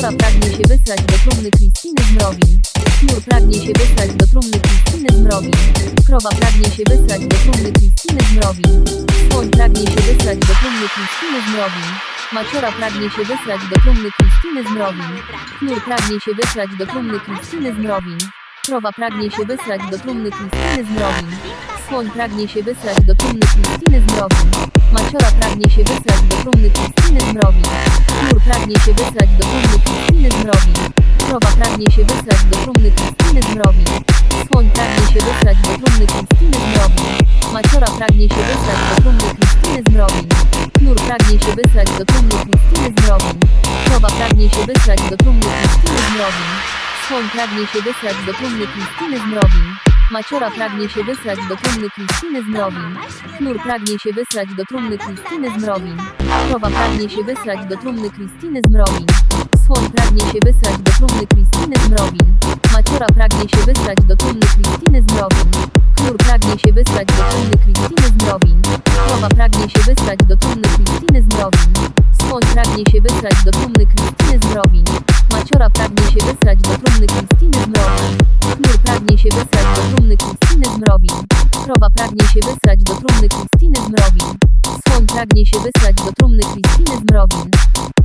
Maciora pragnie się wysłać do trumny Kristiny Zmrowin. Knur pragnie się wysłać do trumny Kristiny Zmrowin. Krowa pragnie się wysłać do trumny Kristiny Zmrowin. Słoń pragnie się wysłać do trumny Kristiny Zmrowin. Maciora pragnie się wysłać do trumny Kristiny Zmrowin. Knur pragnie się wysłać do trumny Kristiny Zmrowin. Krowa pragnie się wysłać do trumny Kristiny Zmrowin. Słoń pragnie się wysłać do trumny Kristiny Zmrowin. Maciora pragnie się wysłać do trumny Kristiny Zmrowin. Knur pragnie się wysłać do trumny Kristiny Zmrowin. Krowa pragnie się wysłać do trumny Kristiny Zmrowin. Słoń pragnie się wysłać do trumny Kristiny Zmrowin. Maciora pragnie się wysłać do trumny Kristiny Zmrowin. Knur pragnie się wysłać do trumny Kristiny Zmrowin. Krowa pragnie się wysłać do trumny Kristiny Zmrowin. Słoń pragnie się wysłać do trumny Kristiny Zmrowin. Maciora pragnie się wysłać do trumny Kristiny Zmrowin. Knur pragnie się wysłać do trumny Kristiny Zmrowin. Krowa pragnie się wysłać do trumny Kristiny Zmrowin. Słoń pragnie się wysłać do trumny Kristiny Zmrowin. Maciora pragnie się wysłać do trumny Kristiny Zmrowin. Knur pragnie się wysłać do trumny Kristiny Zmrowin. Krowa pragnie się wysłać do trumny Kristiny Zmrowin. Słoń pragnie się wysłać do trumny Kristiny Zmrowin. Maciora pragnie się wysłać do trumny Kristiny Zmrowin. Knur pragnie się trumny Zmrowin. Krowa pragnie się wysłać do trumny Kristiny Zmrowin. Słoń pragnie się wysłać do trumny Kristiny Zmrowin. Świnka